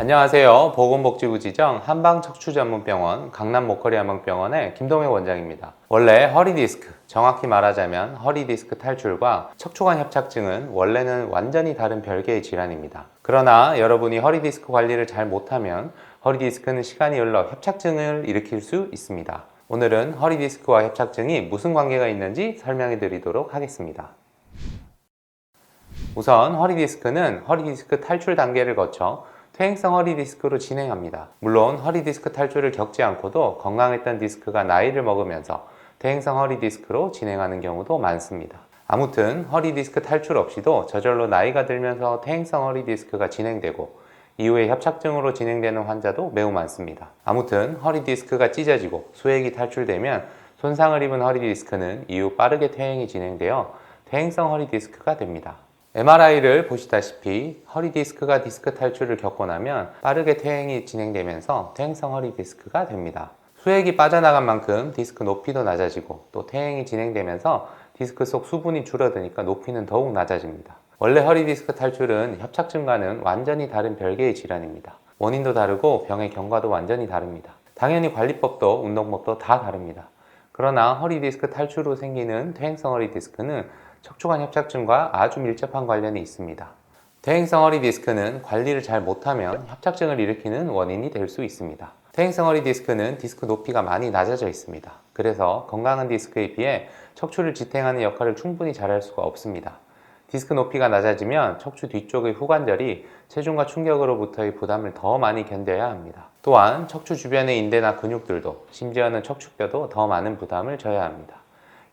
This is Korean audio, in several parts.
안녕하세요. 보건복지부 지정 한방척추전문병원 강남목걸이한방병원의 김동혁 원장입니다. 원래 허리 디스크, 정확히 말하자면 허리 디스크 탈출과 척추관 협착증은 원래는 완전히 다른 별개의 질환입니다. 그러나 여러분이 허리 디스크 관리를 잘 못하면 허리 디스크는 시간이 흘러 협착증을 일으킬 수 있습니다. 오늘은 허리 디스크와 협착증이 무슨 관계가 있는지 설명해 드리도록 하겠습니다. 우선 허리 디스크는 허리 디스크 탈출 단계를 거쳐 퇴행성 허리 디스크로 진행합니다. 물론 허리 디스크 탈출을 겪지 않고도 건강했던 디스크가 나이를 먹으면서 퇴행성 허리 디스크로 진행하는 경우도 많습니다. 아무튼 허리 디스크 탈출 없이도 저절로 나이가 들면서 퇴행성 허리 디스크가 진행되고 이후에 협착증으로 진행되는 환자도 매우 많습니다. 아무튼 허리 디스크가 찢어지고 수액이 탈출되면 손상을 입은 허리 디스크는 이후 빠르게 퇴행이 진행되어 퇴행성 허리 디스크가 됩니다. MRI를 보시다시피 허리 디스크가 디스크 탈출을 겪고 나면 빠르게 퇴행이 진행되면서 퇴행성 허리 디스크가 됩니다. 수액이 빠져나간 만큼 디스크 높이도 낮아지고 또 퇴행이 진행되면서 디스크 속 수분이 줄어드니까 높이는 더욱 낮아집니다. 원래 허리 디스크 탈출은 협착증과는 완전히 다른 별개의 질환입니다. 원인도 다르고 병의 경과도 완전히 다릅니다. 당연히 관리법도 운동법도 다 다릅니다. 그러나 허리 디스크 탈출로 생기는 퇴행성 허리 디스크는 척추관 협착증과 아주 밀접한 관련이 있습니다. 퇴행성 허리 디스크는 관리를 잘 못하면 협착증을 일으키는 원인이 될 수 있습니다. 퇴행성 허리 디스크는 디스크 높이가 많이 낮아져 있습니다. 그래서 건강한 디스크에 비해 척추를 지탱하는 역할을 충분히 잘할 수가 없습니다. 디스크 높이가 낮아지면 척추 뒤쪽의 후관절이 체중과 충격으로부터의 부담을 더 많이 견뎌야 합니다. 또한 척추 주변의 인대나 근육들도 심지어는 척추뼈도 더 많은 부담을 져야 합니다.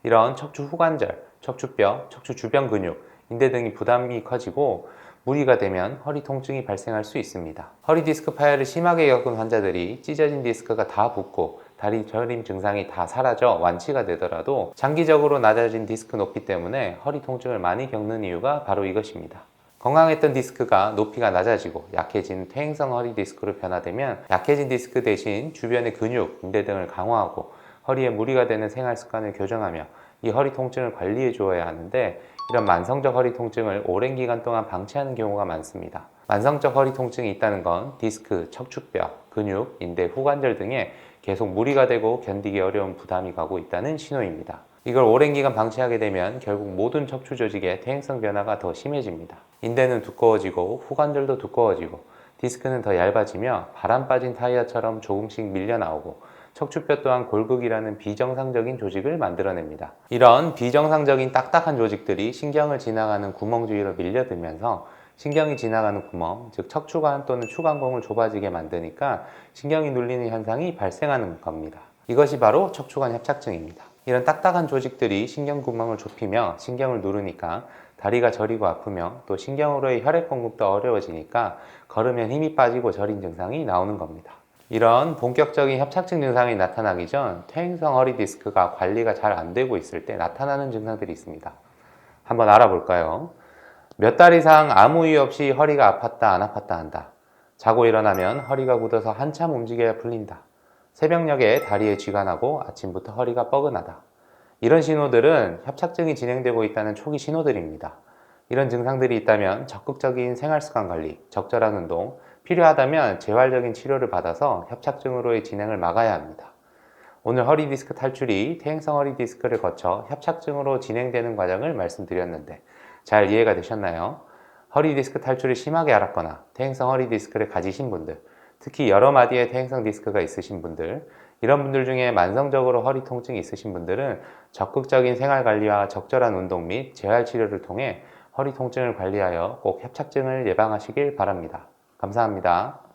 이런 척추 후관절, 척추뼈, 척추 주변 근육, 인대 등이 부담이 커지고 무리가 되면 허리 통증이 발생할 수 있습니다. 허리 디스크 파열을 심하게 겪은 환자들이 찢어진 디스크가 다 붓고 다리 저림 증상이 다 사라져 완치가 되더라도 장기적으로 낮아진 디스크 높이 때문에 허리 통증을 많이 겪는 이유가 바로 이것입니다. 건강했던 디스크가 높이가 낮아지고 약해진 퇴행성 허리 디스크로 변화되면 약해진 디스크 대신 주변의 근육, 인대 등을 강화하고 허리에 무리가 되는 생활 습관을 교정하며 이 허리 통증을 관리해 주어야 하는데 이런 만성적 허리 통증을 오랜 기간 동안 방치하는 경우가 많습니다. 만성적 허리 통증이 있다는 건 디스크, 척추뼈, 근육, 인대, 후관절 등에 계속 무리가 되고 견디기 어려운 부담이 가고 있다는 신호입니다. 이걸 오랜 기간 방치하게 되면 결국 모든 척추 조직의 퇴행성 변화가 더 심해집니다. 인대는 두꺼워지고 후관절도 두꺼워지고 디스크는 더 얇아지며 바람 빠진 타이어처럼 조금씩 밀려 나오고 척추뼈 또한 골극이라는 비정상적인 조직을 만들어냅니다. 이런 비정상적인 딱딱한 조직들이 신경을 지나가는 구멍 주위로 밀려들면서 신경이 지나가는 구멍, 즉 척추관 또는 추간공을 좁아지게 만드니까 신경이 눌리는 현상이 발생하는 겁니다. 이것이 바로 척추관 협착증입니다. 이런 딱딱한 조직들이 신경 구멍을 좁히며 신경을 누르니까 다리가 저리고 아프며 또 신경으로의 혈액 공급도 어려워지니까 걸으면 힘이 빠지고 저린 증상이 나오는 겁니다. 이런 본격적인 협착증 증상이 나타나기 전 퇴행성 허리 디스크가 관리가 잘 안 되고 있을 때 나타나는 증상들이 있습니다. 한번 알아볼까요? 몇 달 이상 아무 이유 없이 허리가 아팠다 안 아팠다 한다. 자고 일어나면 허리가 굳어서 한참 움직여야 풀린다. 새벽녘에 다리에 쥐가 나고 아침부터 허리가 뻐근하다. 이런 신호들은 협착증이 진행되고 있다는 초기 신호들입니다. 이런 증상들이 있다면 적극적인 생활 습관 관리, 적절한 운동, 필요하다면 재활적인 치료를 받아서 협착증으로의 진행을 막아야 합니다. 오늘 허리 디스크 탈출이 퇴행성 허리 디스크를 거쳐 협착증으로 진행되는 과정을 말씀드렸는데 잘 이해가 되셨나요? 허리 디스크 탈출이 심하게 앓았거나 퇴행성 허리 디스크를 가지신 분들, 특히 여러 마디의 퇴행성 디스크가 있으신 분들, 이런 분들 중에 만성적으로 허리 통증이 있으신 분들은 적극적인 생활 관리와 적절한 운동 및 재활 치료를 통해 허리 통증을 관리하여 꼭 협착증을 예방하시길 바랍니다. 감사합니다.